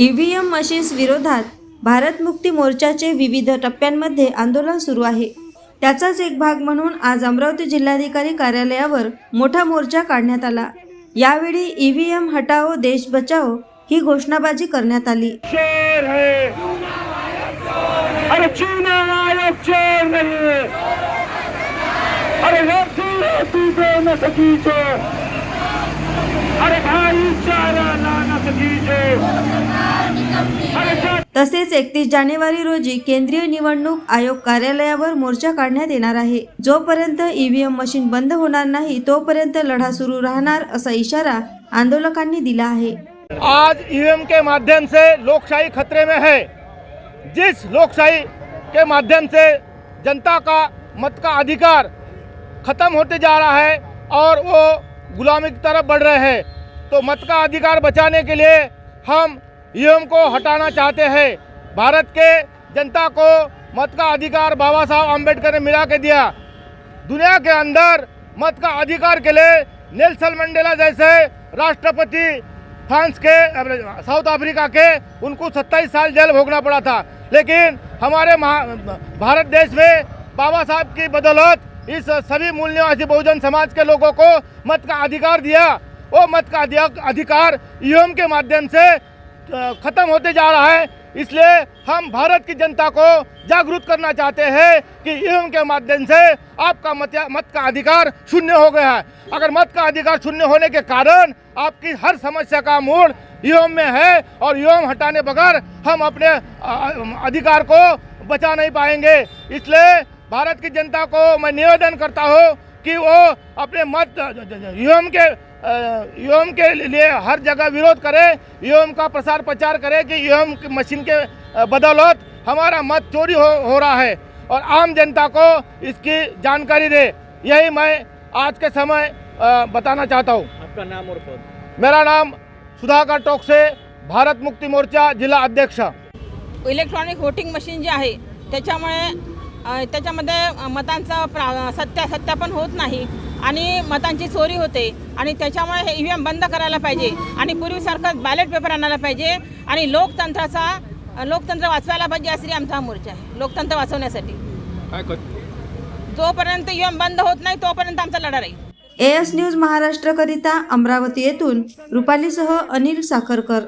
EVM machines विरोधात भारत मुक्ती मोर्चाचे विविध टप्प्यांमध्ये आंदोलन सुरू आहे. त्याचाच एक भाग म्हणून आज अमरावती जिल्हाधिकारी कार्यालयावर मोठा मोर्चा काढण्यात आला. यावेळी ईव्हीएम हटाओ देश बचाओ ही घोषणाबाजी करण्यात आली. अरे भाई चारा शेर नहीं अरे भाईचारा ला न सकीचे अरे जात तसेच एकतीस जानेवारी रोजी केंद्रीय निवडणूक आयोग कार्यालयावर मोर्चा काढण्यात येणार आहे. जोपर्यंत ईव्हीएम मशीन बंद होणार नाही तोपर्यंत लढा सुरू राहणार असा इशारा आंदोलकांनी दिला आहे. आज ईवीएम के माध्यम से लोकशाही खतरे में है. जिस लोकशाही के माध्यम से जनता का मत का अधिकार खत्म होते जा रहा है और वो गुलामी की तरफ बढ़ रहे हैं तो मत का अधिकार बचाने के लिए हम ईवीएम को हटाना चाहते हैं। भारत के जनता को मत का अधिकार बाबा साहब आम्बेडकर ने मिला के दिया। दुनिया के अंदर मत का अधिकार के लिए नेल्सन मंडेला जैसे राष्ट्रपति फ्रांस के साउथ अफ्रीका के, उनको 27 साल जेल भोगना पड़ा था। लेकिन हमारे भारत देश में बाबा साहब की बदौलत इस सभी मूल्यवासी बहुजन समाज के लोगों को मत का अधिकार दिया। वो मत का अधिकार ईवीएम के माध्यम से खत्म होते जा रहा है। इसलिए हम भारत की जनता को जागरूक करना चाहते हैं कि ईवीएम के माध्यम से आपका मत मत का अधिकार शून्य हो गया है। अगर मत का अधिकार शून्य होने के कारण आपकी हर समस्या का मूल ईवीएम में है और ईवीएम हटाने बगैर हम अपने अधिकार को बचा नहीं पाएँगे। इसलिए भारत की जनता को मैं निवेदन करता हूँ कि वो अपने मत ईवीएम के ईवीएम के लिए हर जगह विरोध करे ईवीएम का प्रसार प्रचार करे कि की मशीन के बदौलत हमारा मत चोरी हो, हो रहा है। और आम जनता को इसकी जानकारी दे। यही मैं आज के समय बताना चाहता हूँ। आपका नाम और पद? मेरा नाम सुधाकर टोकसे भारत मुक्ती मोर्चा जिला अध्यक्ष। इलेक्ट्रॉनिक वोटिंग मशीन जे आहे त्याच्यामुळे त्याच्यामध्ये मतांचं प्रा सत्या सत्यापन होत नाही. आणि मतांची चोरी होते. आणि त्याच्यामुळे हे ईव्हीएम बंद करायला पाहिजे. आणि पूर्वीसारखं बॅलेट पेपर आणायला पाहिजे. आणि लोकतंत्राचा लोकतंत्र वाचवायला पाहिजे असा आमचा हा मोर्चा आहे लोकतंत्र वाचवण्यासाठी. जोपर्यंत ईव्हीएम बंद होत नाही तोपर्यंत आमचा लढा राहील. एएस न्यूज महाराष्ट्रकरिता अमरावती येथून रुपालीसह अनिल साखरकर.